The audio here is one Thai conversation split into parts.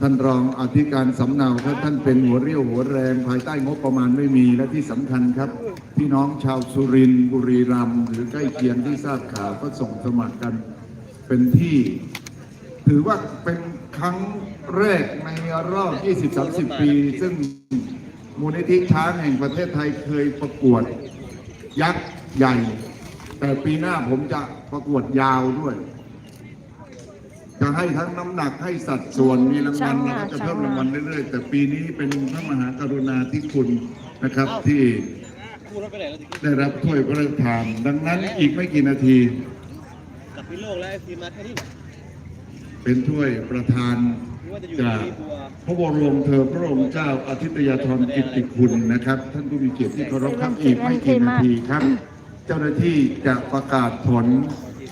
ท่านรองอธิการสำเนาครับท่านเป็นหัวเรี่ยวหัวแรงภายใต้งบประมาณไม่มีและที่สำคัญครับ พี่น้องชาวสุรินทร์บุรีรัมย์หรือใกล้เคียงที่ทราบข่าวก็ส่งสมัครกันเป็นที่ ถือว่าเป็นครั้งแรกในรอบ 20-30 ปี ซึ่งมูลนิธิช้างแห่งประเทศไทยเคยประกวดยักษ์ใหญ่ แต่ปีหน้าผมจะประกวดยาวด้วย จะให้ทั้งน้ำหนักให้สัดส่วนมีรางวัลช่างแล้วมาก็จะช่างเพิ่มมารางวัลเรื่อยๆ แต่ปีนี้เป็นพระมหากรุณาธิคุณนะครับที่ได้รับถ้วยพระราชทานดังนั้นอีกไม่กี่นาทีกับพิโลกและไอซีมาแค่นี้เป็นถ้วยประธานไม่ว่าจะอยู่จากที่บัวพระบรมเธอพระองค์เจ้าอาทิตยาธรกิตติคุณนะครับ ท่านผู้มีเกียรติที่เคารพครับอีกไม่กี่นาทีครับ เจ้าหน้าที่จะประกาศผล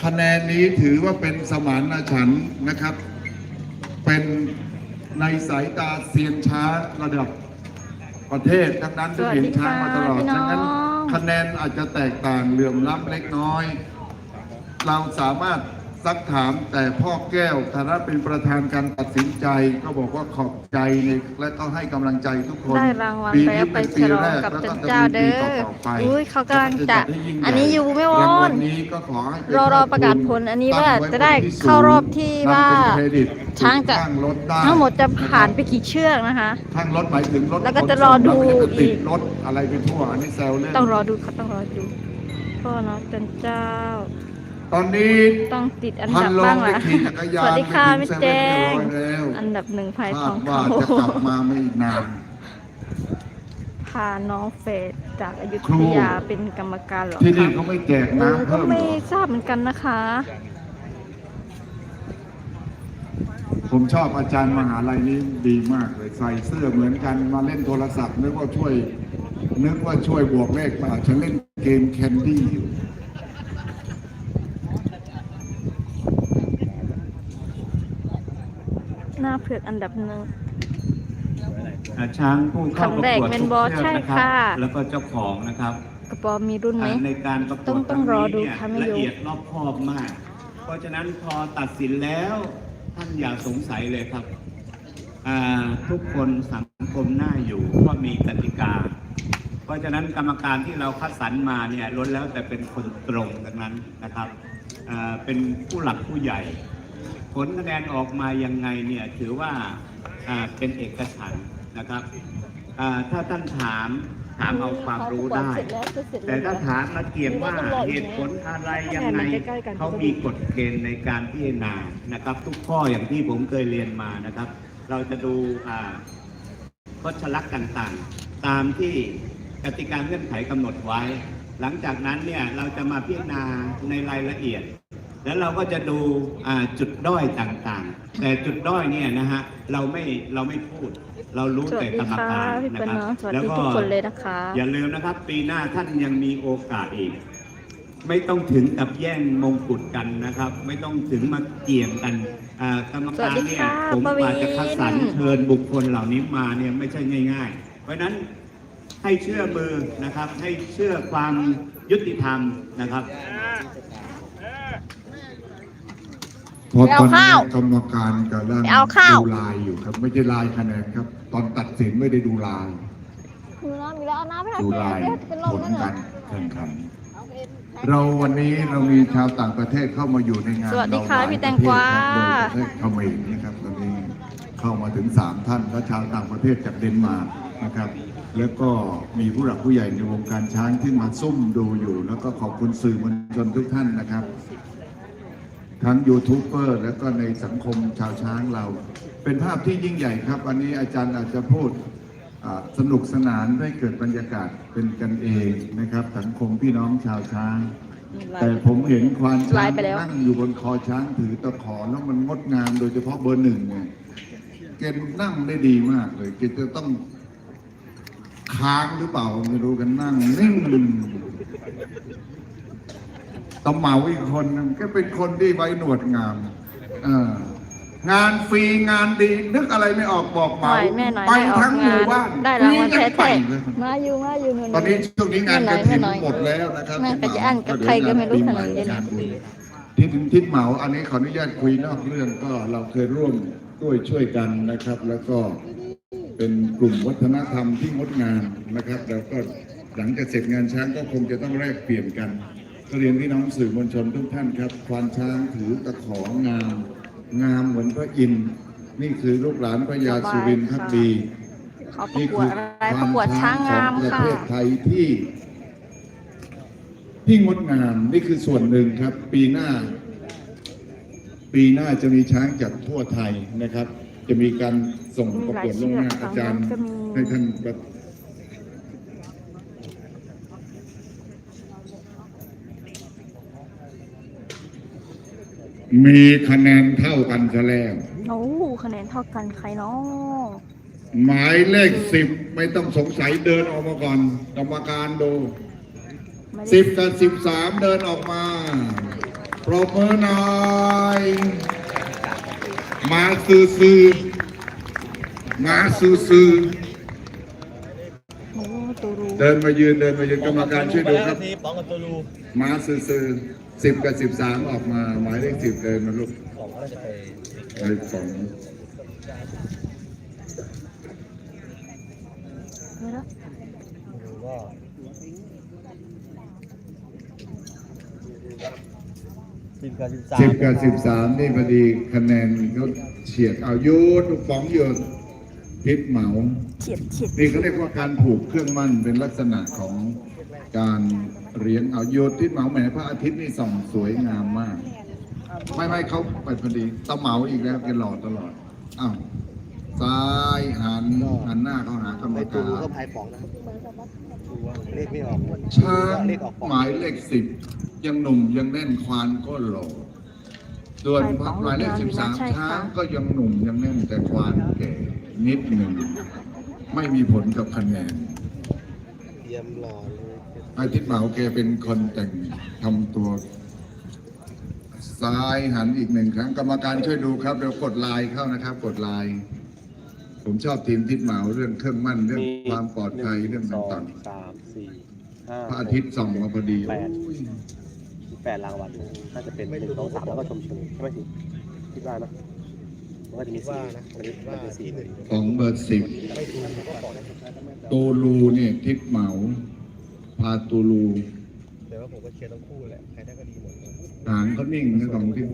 คะแนนนี้ถือว่าเป็นสมานฉันท์นะครับ เป็นในสายตาเซียนช้าระดับประเทศทั้งนั้นที่เห็นช้างมาตลอดสวัสดีค่ะดังนั้นพี่น้องคะแนนอาจจะแตกต่างเหลื่อมล้ำเล็กน้อย เราสามารถ ซักถามแต่พ่อแก้วฐานะเป็นประธานการตัดสินใจ ก็บอกว่าขอบใจในและก็ให้กำลังใจทุกคนได้รางวัลปีแล้นี้วไปเป็นฉปีลองแรกกับแล้วจัก็นจะเจ้ามีเด้ปีอต่อๆไปอุ้ยเขากำลังจะ ให้ยิ่งใหญ่อันนี้อยู่ไม่วรางอวันลนี้ก็ขอให้เป็นรอรอประกาศผลอันนี้ว่าจะได้เข้ารอบที่ว่านำเป็นเครดิตช้างจะ ตั้รถได้ทั้งหมดจะผ่านไปกี่เชือกนะคะ ทั้งรถหมายถึงรถแล้วก็จะรอดูแล้วก็จะติดอีก รถอะไรไปทั่วอันนี้แซวเล่น ต้องรอดูเขาต้องรอดูพ่อเนาะจันเจ้า ตอนนี้ต้องติดอันพัดันบลบ้างงได้ละขี่จักรยาสนวัสดีค่ะไปพี่ถึงแจงเซเว่นเรียบร้อยแล้วอันดับหนึ่งภายทคาอดงว่าเขาจะกลับมาไม่อีกนานพาน้องเฟดจากอยุครูธยาเป็นกรรมการเหรอที่นี่คะเขาไม่แจกเออน้ำก็เพิ่มเหรไม่อทราบเหมือนกันนะคะ ผมชอบอาจารย์มหาลัยนี้ดีมากเลยใส่เสื้อเหมือนกันมาเล่นโทรศัพท์นึกว่าช่วย นึกว่าช่วยบวกเลขเปล่าฉันเล่นเกมแคนดี้อยู่ หน้า เผือกอันดับหนึ่ง อ่าช้างผู้เข้าประคำแรกกวดเป็นทุกบอเชือกใช่นะครับค่ะ แล้วก็เจ้าของนะครับ กระปอมมีรุ่นไหมอ่าในการประกต้วองดต้องรอดูคค่ะรั้งไม่นี้รู้เนี่ยละเอียดรอบคอบมาก เพราะฉะนั้นพอตัดสินแล้วท่านอย่าสงสัยเลยครับอ่าทุกคนสังคมน่าอยู่ว่ามีกติกา เพราะฉะนั้นกรรมการที่เราคัดสรรมาเนี่ยล้วนแล้วแต่เป็นคนตรงดังนั้นนะครับอ่าเป็นผู้หลักผู้ใหญ่ ผลคะแนนออกมายังไงเนี่ยถือว่าอ่าเป็นเอกฉันท์นะครับอ่าถ้าท่านถามถามเอาความรู้ได้ แต่ถ้าถามมาเกี่ยงว่าเหตุผลอะไรยังไงเขามีกฎเกณฑ์ในการพิจารณานะครับ ทุกข้ออย่างที่ผมเคยเรียนมานะครับ เราจะดูอ่าพจลักษณ์ต่างๆ ตามที่กติกาเงื่อนไขกำหนดไว้ หลังจากนั้นเนี่ยเราจะมาพิจารณาในรายละเอียด แล้วเราก็จะดูอ่าจุดด้อยต่างๆ แต่จุดด้อยเนี่ยนะฮะเราไม่เราไม่พูด เรารู้สวัสแต่ดีกรรมค่ะการพี่นะปะครับเนาะสวัสแล้วดีก็ทุกคนเลยนะคะอย่าลืมนะครับปีหน้าท่านยังมีโอกาสอีก ไม่ต้องถึงกับแย่งมงกุฎกันนะครับ ไม่ต้องถึงมาเกี่ยงกันอ่ากรรมการเนี่ยผมกว่าจะคัดสรรเชิญบุคคลเหล่านี้มาเนี่ยไม่ใช่ง่าย ๆ เพราะฉะนั้นให้เชื่อมือนะครับ ให้เชื่อความยุติธรรมนะครับ เพราะตอนนี้กรรมการกำลังไปเอาข้าว ดูลายอยู่ครับ ไม่ใช่ลายคะแนนครับ ตอนตัดสินไม่ได้ดูลาย มีน้ำมีแล้วเอาน้ำไปดูลายเป็นลผมลนั่นเหรกาอ รแข่งขัน เราวันนี้เรามีชาวต่างประเทศเข้ามาอยู่ในงานสวัสดีค่ะเราหลยพี่แตงกวา ประเทศครับโดยประเทศเขมรนะครับตอนนี้เข้ามาถึงสามท่านและชาวต่างประเทศจากเดนมาร์กนะครับ แล้วก็มีผู้หลักผู้ใหญ่ในวงการช้างที่มาซุ่มดูอยู่ แล้วก็ขอบคุณสื่อมวลชนทุกท่านนะครับ ทั้งยูทูบเบอร์และก็ในสังคมชาวช้างเรา เป็นภาพที่ยิ่งใหญ่ครับ วันนี้อาจารย์อาจจะพูดอ่าสนุกสนานได้เกิดบรรยากาศเป็นกันเองนะครับ สังคมพี่น้องชาวช้าง แต่ผมเห็นควานช้าไลงฟ์ไปแล้วนั่งอยู่บนคอช้างถือตะขอแล้วมันงดงามโดยเฉพาะเบอร์หนึ่งเนี่ยแกนั่งได้ดีมากเลยแกจะต้องค้างหรือเปล่าไม่รู้กันนั่งนิ่ง ตำเหมาอีกคนนึงก็เป็นคนที่ไว้หนวดงามเอองานฟรีงานดี นึกอะไรไม่ออกบอกเหหมาน่อยแม่หน่อยไปได้ออทั้กงหงามู่นบ้านได้รางวัลฟกันแท้ไปเลยๆมาอยู่มาอยู่หนูตอนนี้ช่วงนี้งานกระถิ่นหมดแล้วนะครับแม่ก็จะอ่านกับใครก็ไม่รู้ขนาดนี้งานบุญทิศทิศเหมาอันนี้ขออนุญาตคุยนอกเรื่องก็เราเคยร่วมด้วยช่วยกันนะครับ แล้วก็เป็นกลุ่มวัฒนธรรมที่งดงามนะครับ แล้วก็หลังจากเสร็จงานช้างก็คงจะต้องแลกเปลี่ยนกันก็ เรียนพี่น้องสื่อมวลชนทุกท่านครับควานช้างถือตะของาม งามเหมือนพระอินทร์นี่คือลูกหลานพระยาสุรินทร์พักดีเขาประกวดอะไรประกวดช้างงามของประค่ะ เทศไทยที่ ที่งดงามนี่คือส่วนหนึ่งครับ ปีหน้า ปีหน้าจะมีช้างจากทั่วไทยนะครับ จะมีการส่งประกวดลงหน้าอาจารย์ ให้ท่านประ มีคะแนนเท่ากันซะแล้วโอ้คะแนนเท่ากันใครเนาะหมายเลขสิบไม่ต้องสงสัยเดินออกมาก่อนกรรมการดูไม่ได้สิบกับสิบสามเดินออกมาปรบมือหน่อยมาซื้อซื้อมาซื้อซื้อโอ้ตูรูเดินมายืนเดินมายืนกรรมการช่วยดูครับทีป๋องกับตัวรูมาซื้อซื้อ สิบกับสิบสามออกมา หมายเลขสิบเดินมาลูกป๋องก็จะไปหมายเลขสองเดี๋ยวนะดูว่าสิบกับสิบสามสิบกับสิบสามนี่พอดีคะแนนเขาเฉียดเอายุดลูกป๋องหยุดพิษเหมาเฉียดเฉียดนี่เขาเรียกว่าการผูกเครื่องมั่นเป็นลักษณะของการ เรียงเอาโยทิศเหมาแหมพระอาทิตย์นี่ส่องสวยงามมาก ไม่ไม่เขาไปพอดีตะเหมาอีกแล้วแกหล่อตลอดอ้าวซ้ายหันหันหน้าเข้าหากรรมในตัวการรูก็พายป๋องนะเลขไม่ออกช้างเลขออกป๋องหมายเลขสิบยังหนุ่มยังแน่นควานก็หล่อส่วนหมายเลขสิบสามช้างก็ยังหนุ่มยังแน่นแต่ควานแก่นิดหนึ่งไม่มีผลกับคะแนนเตรียมรอเลย อาทิตย์เหมาแกเป็นคนแต่งทำตัวซ้ายหันอีกหนึ่งครั้งกรรมการช่วยดูครับเดี๋ยวกดไลน์เข้านะครับ กดไลน์ผมชอบทีมทิศเหมาเรื่องเครื่องมั่นเรื่องความปลอดภัยเรื่องสองต่างสามสี่ห้าๆพระอาทิตย์ส่องมาพอดีแปดโอ้ยแปดรางวัลน่าจะเป็นหนึ่งสองสามแล้วก็ชมเชยใช่ไหมสิคิดว่านะมันก็จะมีสี่มันจะมันจะสี่หนึ่งของเบอร์สิบตูลูเนี่ยทิศเหมา พาตูลูแต่ว่าผมก็เชียร์ทั้งคู่แหละใครได้ก็ดีหมดหางเขานิ่งนะสองที่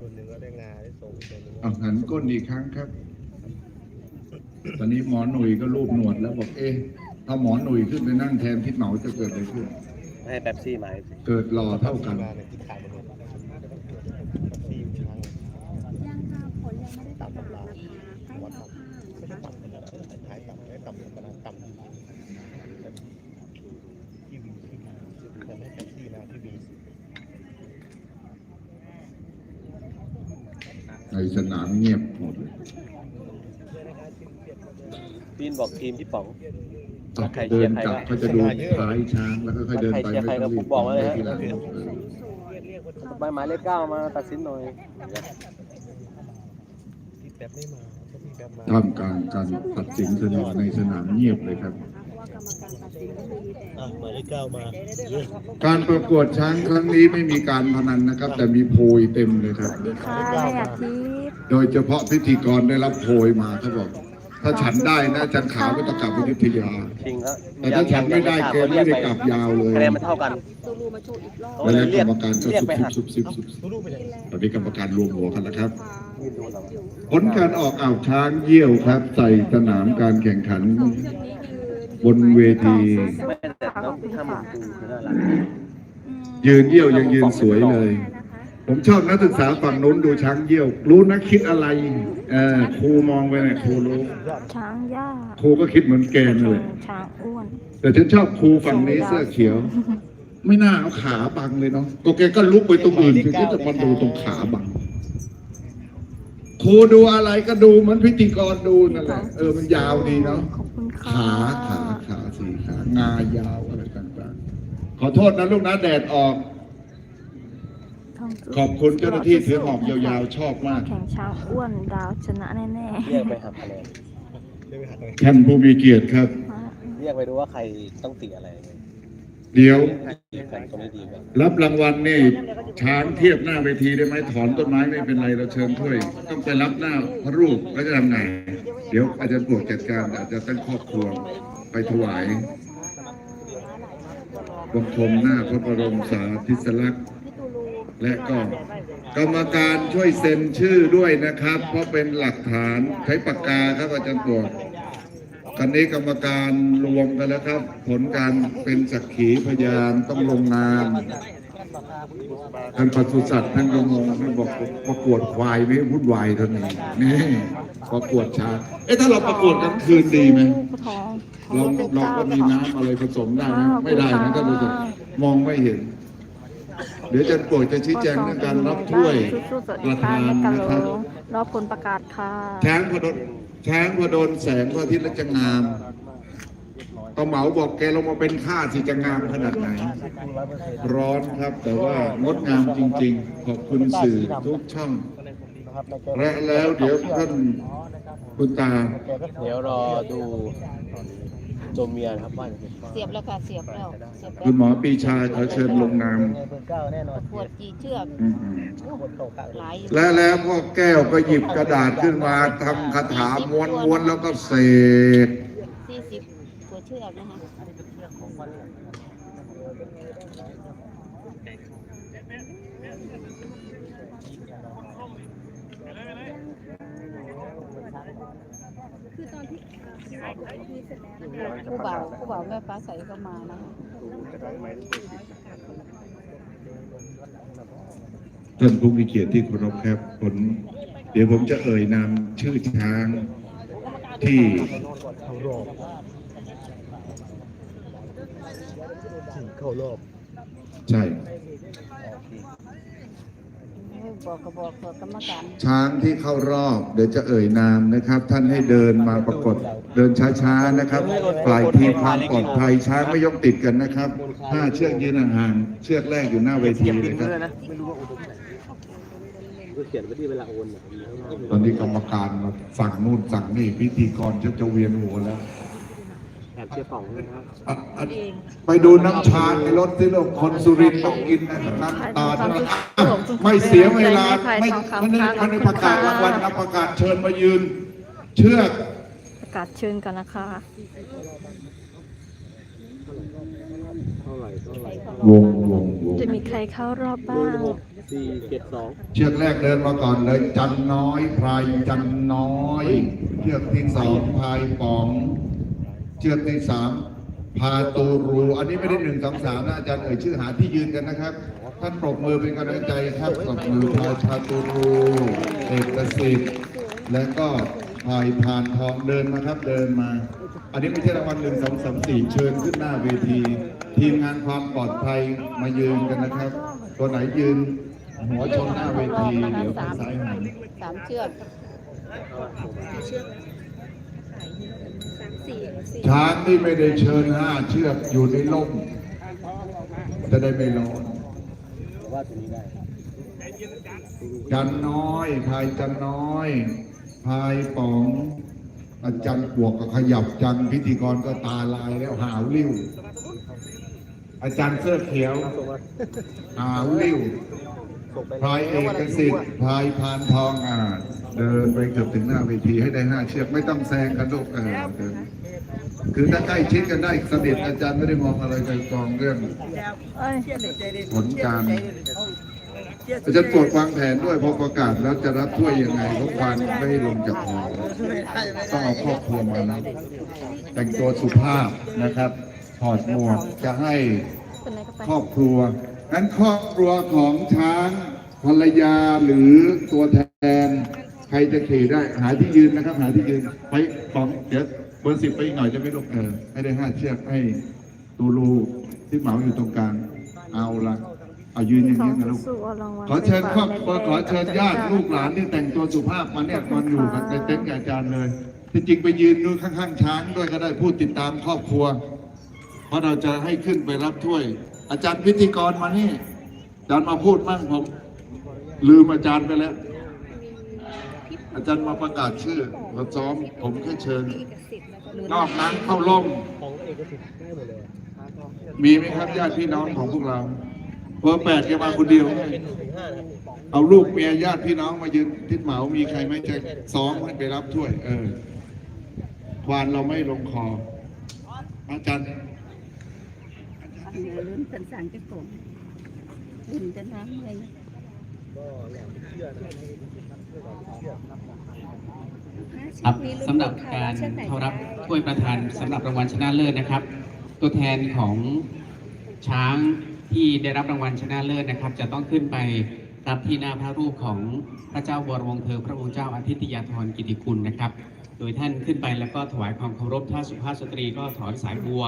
คนหนึ่งก็ได้งาได้ทรงคนหนึ่งเอาหันก้นอีกครั้งครับ ตอนนี้หมอหนุ่ยก็รูปหนวดแล้วบอกเอ๊ะถ้าหมอหนุ่ยขึ้นไปนั่งแทนทิศเหมาจะเกิดอะไรขึ้นให้แป๊บซี่มาเกิดหล่อเท่ากัน ที่ขายมาเลยซี่ช้างต่ำกำลังวัดต่ำไม่ใช่ต่ำขนาดนั้นท้ายต่ำไม่ต่ำขนาดต่ำที่วีที่วีจะไม่แป๊บซี่มาที่วี ใน สนามเงียบหมดเลยปีนบอกทีมที่ป๋องอะใครเชีเดิยนร์ใครกลับวะเขาจะดูท้ายช้างแล้วก็ค่อยเดินไปใครเชียร์ใครไม่ต้องรีบก็บอกไว้เลยฮะทีหลังเออใบหมายเลขเก้ามาตัดสินหน่อยพี่แป๊บไม่มาพี่แป๊บมาท่ามกลางการตัดสินสนามในสนามเงียบเลยครับ อะหมายเลขเก้ามาการประกวดช้างครั้งนี้ไม่มีการพนันนะครับ แต่มีโพยเต็มเลยครับสวัสดีค่ะแม่อาทิตย์โดยเฉพาะพิธีกรได้รับโพยมาเขาบอก ถ้าฉันได้นะอาจันขาวก็ต้องกลับไปยุธยาชิงแล้วแต่ถ้าฉันไม่ได้แกไม่ได้กลับยาวเลยคะแนนมันเท่ากันแล้วกรรมการก็เรียกซุบไปซิบหักซุบซิบซุบซิบตอนนี้กรรมการรวมหัวกันแล้วครับยืนดูเราผลการออกอ่าวช้างเยี่ยวครับ ใส่สนามการแข่งขัน บนเวที ไม่แต่ต้องทำดูคือน่ารักยืนเยี่ยวยังยืนสวยเลย ผมชอบนักศึกษาฝั่งนู้นดูช้างเยี่ยว รู้นะคิดอะไรเออครูมองไปเนี่ยครูรู้ ช้างย่าครูก็คิดเหมือนแกนนเลย ช้างอ้วนแต่ฉันชอบครูฝั่งนี้เสื้อเขียว ไม่น่าเอาขาบังเลยเนาะก็แกก็ลุกไปตรงอื่นถึงจะมาดูตรงขาบังครูดูอะไรก็ดูเหมือนพิธีกรดูนั่นแหละเออมันยาวดีเนาะขอบคุณค่ะขาขาขาสี่ขา งายาวอะไรต่างๆ ขอโทษนะลูกนะแดดออก ขอบคุณเจ้าหน้าที่ถือหอกยาวๆชอบมาก แข่งช้างอ้วนดาวชนะแน่เรียกไปหักคะแนนท่านผู้มีเกียรติครับๆมาเรียกไปดูว่าใครต้องติอะไรเดี๋ยวกันก็ไม่ดีกันรับรางวัลนี่ช้างเทียบหน้าเวทีได้ไหมถอนต้นไม้ไม่เป็นไรเราเชิญถ้วย ต้องไปรับหน้าพระรูปแล้วจะทำไง เดี๋ยวอาจารย์ปวกจัดการอาจจะตั้งครอบครัวไปถวาย บังคมหน้าพระบรมสาธิสลักษณ์และก็กรรมการช่วยเซ็นชื่อด้วยนะครับ เพราะเป็นหลักฐานใช้ปากกาครับอาจารย์ปวกกันนี้กรรมการรวมกันแล้วครับ ผลการเป็นสักขีพยานต้องลงนามท่านปศุสัตว์ท่านก็งงท่านบอกประกวดควายไม่วุ่นวายเท่านี้นี่ประกวดช้างเอ๊ะถ้าเราประกวดกลางคืนดีไหม เราองเป็นเราเจ้าก็มีน้ำอะไรผสมได้ไหมไม่ได้นะท่านผู้ชมมองไม่เห็น เดี๋ยวอาจะโปรดจะชี้แจงเรื่องการรับถ้วยสู้ๆสวัสปดีระค่ะธานแม่กะนะโหลครับรอบผลประกาศค่ะช้างพอโดนช้างพอโดนแสงพระอาทิตย์แล้วจะงามก็เหมาบอกแกลงมาเป็นข้าสิจะงามขนาดไหน ร้อนครับแต่ว่างดงามจริง ๆ ขอบคุณสื่อทุกช่องและแล้วเดี๋ยวท่านคุณตา เดี๋ยวรอดู ตัวเมียนะครับว่าจะเป็นเสียบแล้วค่ะเสียบแล้วเสียบแล้คุวณหมอปีชาขอเชิญลงนามปวดกี่เชือกอืมหลายๆและแล้วพ่อแก้วก็หยิบกระดาษขึ้นมาทำคาถาม้วนๆแล้วก็เสก สี่สิบกว่าเชือกนะคะ ผู้บ่าวผู้บ่าวแม่ฟ้าใสก็มานะคะท่านผู้มีเกียรติที่เคารพครับผลเดี๋ยวผมจะเอ่ยนามชื่อช้างที่เข้ารอบใช่ บอกกระบอกต่อกรรมการช้างที่เข้ารอบ เดี๋ยวจะเอ่ยนามนะครับ ท่านให้เดินมาปรากฏเดินช้าๆนะครับฝ่ายทีมความปลอดภัยช้างไม่ยกติดกันนะครับห้าเชือกยืนห่างๆเชือกแรกอยู่หน้าเวทีเลยครับไม่รู้ว่าอุดมไหนก็เขียนไว้ที่เวลาโอนเนี่ยตอนนี้กรรมการมาสั่งนู่นสั่งนี่พิธีกรจะจะเวียนหัวแล้ว แอบเชียร์ฝั่งนะครับอะอะไปดูน้ำชาในรถที่เราคนสุรินทร์ต้องกินนะน้ำตาลนะอะไม่เสียเวลาไม่ไม่ได้ไม่ได้ประกาศรางวัลนะประกาศเชิญมายืน เชือกประกาศเชิญกันนะคะ เท่าไหร่เท่าไหร่วงวงวงจะมีใครเข้ารอบบ้างหกสี่เจ็ดสองเชือกแรกเดินมาก่อนเลย จันน้อยพรายจันน้อย เชือกที่สองพายป๋องเชือกที่สามพาตูรู อันนี้ไม่ได้หนึ่งสองสามนะอาจารย์เอ่ยชื่อหาที่ยืนกันนะครับ ท่านปรบมือเป็นกำลังใจครับปรบมือพายพาตูรูเอกสิทธิ์และก็พายพานทองเดินมาครับเดินมา อันนี้ไม่ใช่รางวัลหนึ่งสองสามสี่เชิญขึ้นหน้าเวที ทีมงานความปลอดภัยมายืนกันนะครับ ตัวไหนยืนหัวชนหน้าเวทีเดี๋ยวทางซ้ายหันสามเชือกช้างที่ไม่ได้เชิญห้าเชือกอยู่ในร่มจะได้ไม่ร้อนว่าตัวนี้ได้จันน้อยพายจันน้อย พายป๋องอาจารย์ปวกก็ขยับจังพิธีกรก็ตาลายแล้วหาวลิ้ว อาจารย์เสื้อเขียว หาวลิ้วส่งไปพายเอกสิทธิ์พายพานทองอ่า เดินไปเกือบถึงหน้าเวทีให้ได้ห้าเชือกไม่ต้องแซงกันลูกเออคือถ้าใกล้ชิดกันได้สนิทอาจารย์ไม่ได้มองอะไรไกลกองเรื่องผลการอาจารย์ตรวจวางแผนด้วยพอประกาศแล้วจะรับถ้วยยังไงเพราะควานไม่ลงจากหอต้องเอาครอบครัวมานะแต่งตัวสุภาพนะครับถอดหมวกจะให้ครอบครัวนั้นครอบครัวของช้างภรรยาหรือตัวแทน ใครจะขี่ได้หาที่ยืนนะครับ หาที่ยืนไปปองเดี๋ยวเบอร์สิบไปอีกหน่อยจะไม่ลงเออให้ได้ห้าเชือกให้ตูรูที่เหมาอยู่ตรงกลางเอาละเอายืนอย่างนี้นะลูกขอเชิญครอบครัวขอเชิญญาติลูกหลานที่แต่งตัวสุภาพมาเนี่ยมาอยู่กับในเต็นท์อาจารย์เลยที่จริงไปยืนดูข้างๆช้างด้วยก็ได้พูดติดตามครอบครัว เพราะเราจะให้ขึ้นไปรับถ้วย อาจารย์พิธีกรมานี่อาจารย์มาพูดมั่งผม ลืมอาจารย์ไปแล้ว อาจารย์มาประกาศชื่อเราซ้อม ผมแค่เชิญ นอกนั้นเข้าล่ม ของเอกสิทธิ์ได้หมดเลยอมีไหมครับญาติพี่น้องของพวกเราเบอร์แปดแกมาคนเดียวไงเป็นหนึ่งถึงห้านะครับเอาลูกเมียญาติพี่น้องมายืนทิศเหมา มีใครไหมจะซ้อมให้ไปรับถ้วย เออ ควานเราไม่ลงคอ อาจารย์เนื้อลุ้นเป็นสั่งจะกลมลุ้นจะน้ำเลย ก็อย่างที่เชื่อนะครับเชื่อครับ สำหรับการเข้ารับถ้วยประธานสำหรับรางวัลชนะเลิศนะครับ ตัวแทนของช้างที่ได้รับรางวัลชนะเลิศนะครับ จะต้องขึ้นไปรับที่หน้าพระรูปของพระเจ้าวรวงศ์เธอพระองค์เจ้าอาทิตยาธรกิติคุณนะครับ โดยท่านขึ้นไปแล้วก็ถวายความเคารพถ้าสุภาพสตรีก็ถอนสายบัว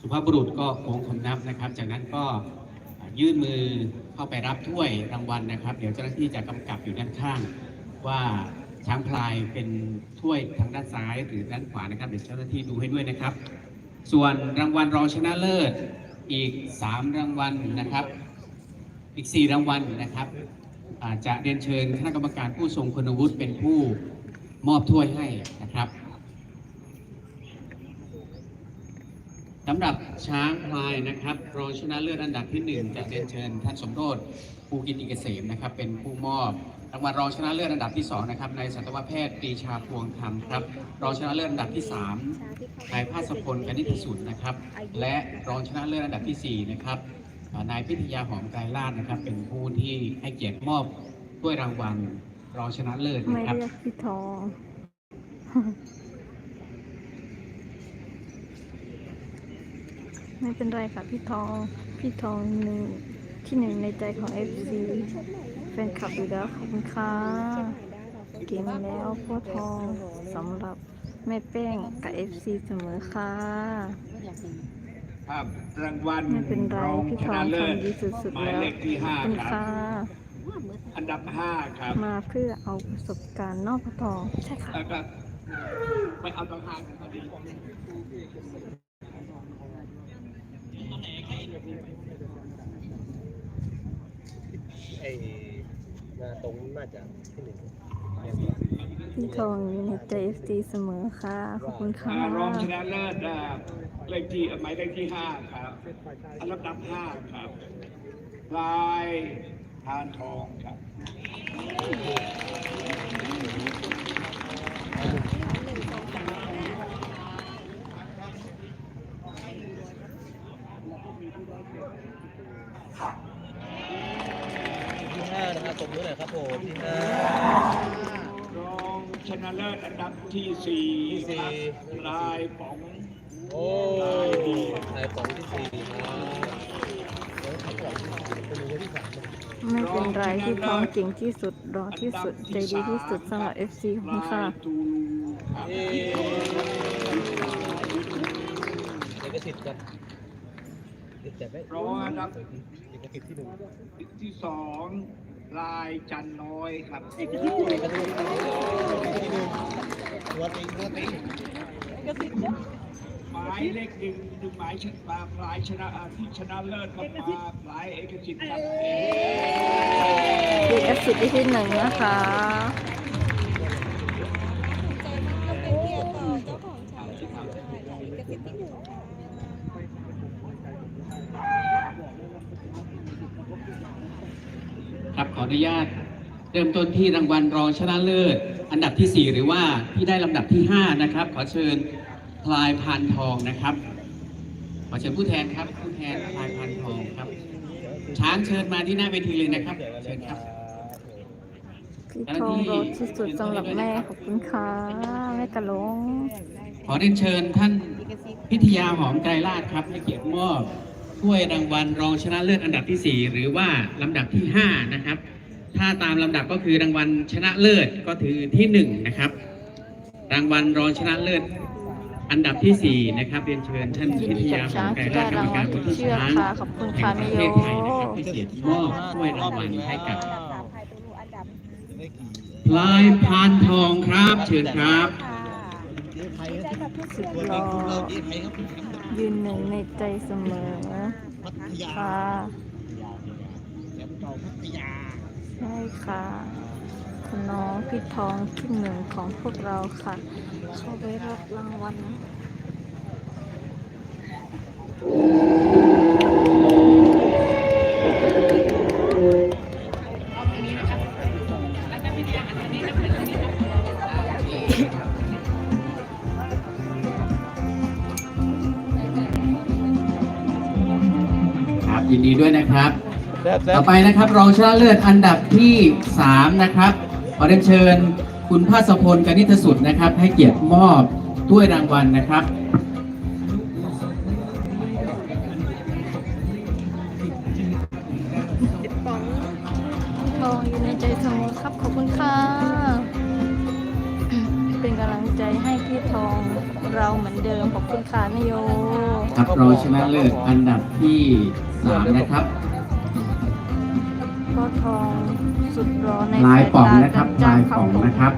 สุภาพบุรุษก็โค้งคำนับนะครับ จากนั้นก็ยื่นมือเข้าไปรับถ้วยรางวัลนะครับ เดี๋ยวเจ้าหน้าที่จะกำกับอยู่ด้านข้างว่า ช้างพลายเป็นถ้วยทางด้านซ้ายหรือด้านขวานะครับเดี๋ยวเจ้าหน้าที่ดูให้ด้วยนะครับ ส่วนรางวัลรองชนะเลิศอีก 3 รางวัลนะครับ อีก 4 รางวัลนะครับอาจจะเรียนเชิญคณะกรรมการผู้ทรงคุณวุฒิเป็นผู้มอบถ้วยให้นะครับสำหรับช้างพลายนะครับรองชนะเลิศอันดับที่หนึ่งจะเรียนเชิญท่านสมโรธภูกิติเกษมนะครับ เป็นผู้มอบ รางวัลรองชนะเลิศอันดับที่สองนะครับในสัตวแพทย์ปรีชาพวงธรรมครับรองชนะเลิศอันดับที่สามนายภาสพลกนิษฐสุนนะครับ และรองชนะเลิศอันดับที่ 4 นะครับนายพิทยาหอมไกรลาดนะครับ เป็นผู้ที่ให้เกียรติมอบถ้วยรางวัลรองชนะเลิศนะครับเรียกพี่ทองไม่เป็นไรค่ะพี่ทอง พี่ทองหนึ่งที่หนึ่งในใจของ FC แฟนคลับอยู่แล้วขอบคุณค่ะเก่งแล้วพ่อทองสำหรับแม่แป้งกับ FC เสมอค่ะครับรางวัลไม่เป็นไรรองพี่ชทอนะงเลิศทำดีสุดหๆมายแล้วเลขที่ขอบห้าคุณครับค่ะอันดับห้าครับ มาเพื่อเอาประสบการณ์นอกพ่อทองใช่ค่ะแล้วก็ไม่เอาต้องห้ากันพอดีไอ้ นาตรงน่าจะที่หนึ่งพี่ทองอยู่ในใจ FC เสมอค่ะ ขอบคุณค่ะอ่ารองชนะเลิศอ่าเลขที่หมายเลขที่ห้าครับอันดับห้าครับลายทานทองครับ ที่ห้านะครับตรงนี้หน่อยครับผมที่ห้าร องชนะเลิศอันดับที่สี่ ที่สี่ ลายป๋อง โอ้นายป๋องที่สี่ครับแล้วครับผมเป็นมือที่สาม ไม่เป็นไรพี่ทอง เก่งที่สุดรอที่สุด ใจดีที่สุดสำหรับ FC ขอบคุณลาค่ะยตูลูครับเอ๊เอกสิทธิ์ครับเอกสิทธิ์ไหมรองอันดับเอกสิทธิ์ที่หนึ่งที่สองลายจันน้อยครับเอกสิทธิ์ที่หนึ่งตัวติงตัวติง หมายเลขหนึ่งหนึ่งหมายชนะลายชนะอ่าที่ชนะเลิศครับมาลายเอกสิทธิ์ครับดีเอฟสิที่ที่หนึ่งนะคะ ครับขออนุญาต เริ่มต้นที่รางวัลรองชนะเลิศ อันดับที่ 4 หรือว่าที่ได้ลำดับที่ 5 นะครับ ขอเชิญ พลายพานทองนะครับขอเชิญผู้แทนครับ ผู้แทนพลายพานทองครับ ช้างเชิญมาที่หน้าเวทีเลยนะครับ เชิญครับพี่ทองรอที่สุดสำหรับแม่ขอบคุณค่ะแม่กะหลง ขอเรียนเชิญท่านพิทยาหอมไกรลาดครับให้เกียรติมอบถ้วยรางวัลรองชนะเลิศอันดับที่ 4 หรือว่าลำดับที่ 5 นะครับ ถ้าตามลำดับก็คือรางวัลชนะเลิศก็ถือที่ 1 นะครับ รางวัลรองชนะเลิศ อันดับที่ 4 นะครับเรียนเชิญท่านยินพิทดียากับหอช้ามไกรที่ลาได้ดกรรรามงวัลการผู้ที่ที่เชื่อช้างค่ะขอบคุณแห่ค่ะงปแม่ระโยเทศไทยนะครับให้เกียรติมอบถ้วยรางวัลให้กับได้กี่พลายพานทองครับเชิญครับเจ๊ไทยครับสุดตัวรติองของเราเจ๊ไทยครับยืนหนึ่งในใจเสมอพัทยาค่ะแชมป์เก่าพัทยาใช่ค่ะคุณน้องพี่ทองที่หนึ่งของพวกเราค่ะ เข้าไปรับรางวัลนะครับยินดีด้วยนะครับ ต่อไปนะครับรองชนะเลิศอันดับที่ 3 นะครับ ขอเรียนเชิญ คุณภาสพลกนิษฐสุดนะครับ ให้เกียรติมอบถ้วยรางวัลนะครับทองอยู่ในใจเสมอครับขอบคุณค่ะ เป็นกำลังใจให้พี่ทองเราเหมือนเดิมขอบคุณค่ะนายโยครับรองชนะเลิศอันดับที่สามนะครับพ่อทอง สุดรอในลายป่องสนะครับจ้ลายคป่องผมนะครับ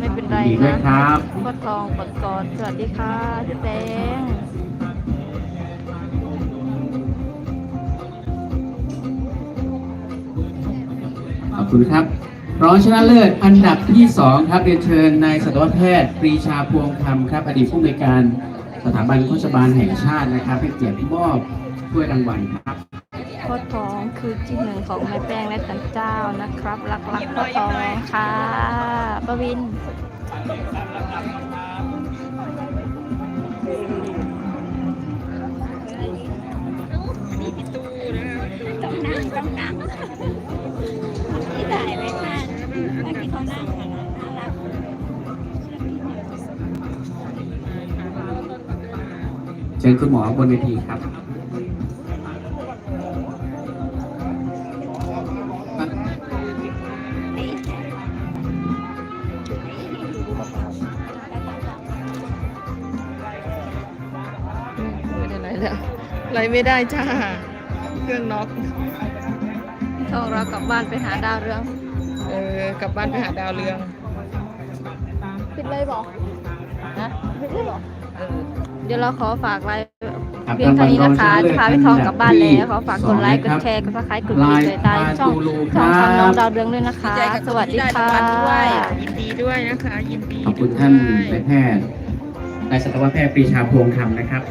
ไม่เป็นไรยินดีด้วยนะครับพ่อทองกดกอดสวัสดีค่ะเจ๊แตงขอบคุณครับรองชนะเลิศอันดับที่สองครับเรียนเชิญนายสัตวแพทย์ปรีชาพวงคำครับ อดีตผู้อำนวยการสถาบันโฆษบาลแห่งชาตินะครับให้เกียรติมอบถ้วยรางวัลครับ พ่อทองคือที่หนึ่งของแม่แป้งและตันเจ้านะครับรักรักพ่อทองค่ะปวินต้องนั่งต้องนั่งที่ถ่ายไว้ค่ะเมื่อกี้เขานั่งค่ะน่ารักเชิญคุณหมอบนเวทีครับ ไรไม่ได้จ้า เครื่องน็อกทองเรากลับบ้านไปหาดาวเรือง เออกลับบ้านไปหาดาวเรือง ปิดเลยบอกนะปิดเลยบอกเออเดี๋ยวเราขอฝากไลน์ครับเพียงเท่านี้นะคะรางวัลจะพาพี่ทองกลับบ้านแล้วอันดับที่ขอฝากกดไลค์สกองดนะครับแชร์ กดซับสไครต์กดกระดิ่งเลยตามช่องลายปลาตูลูช่องครัทำน้องบดาวเรืองด้วยนะคะดีใจกับสวัสดีนที่ค่ะรางวัลด้วยยินดีด้วยนะคะ ยินดีขอบคุณท่านด้วยนายแพทย์นายสัตวแพทย์ปรีชาพวงคำนะครับ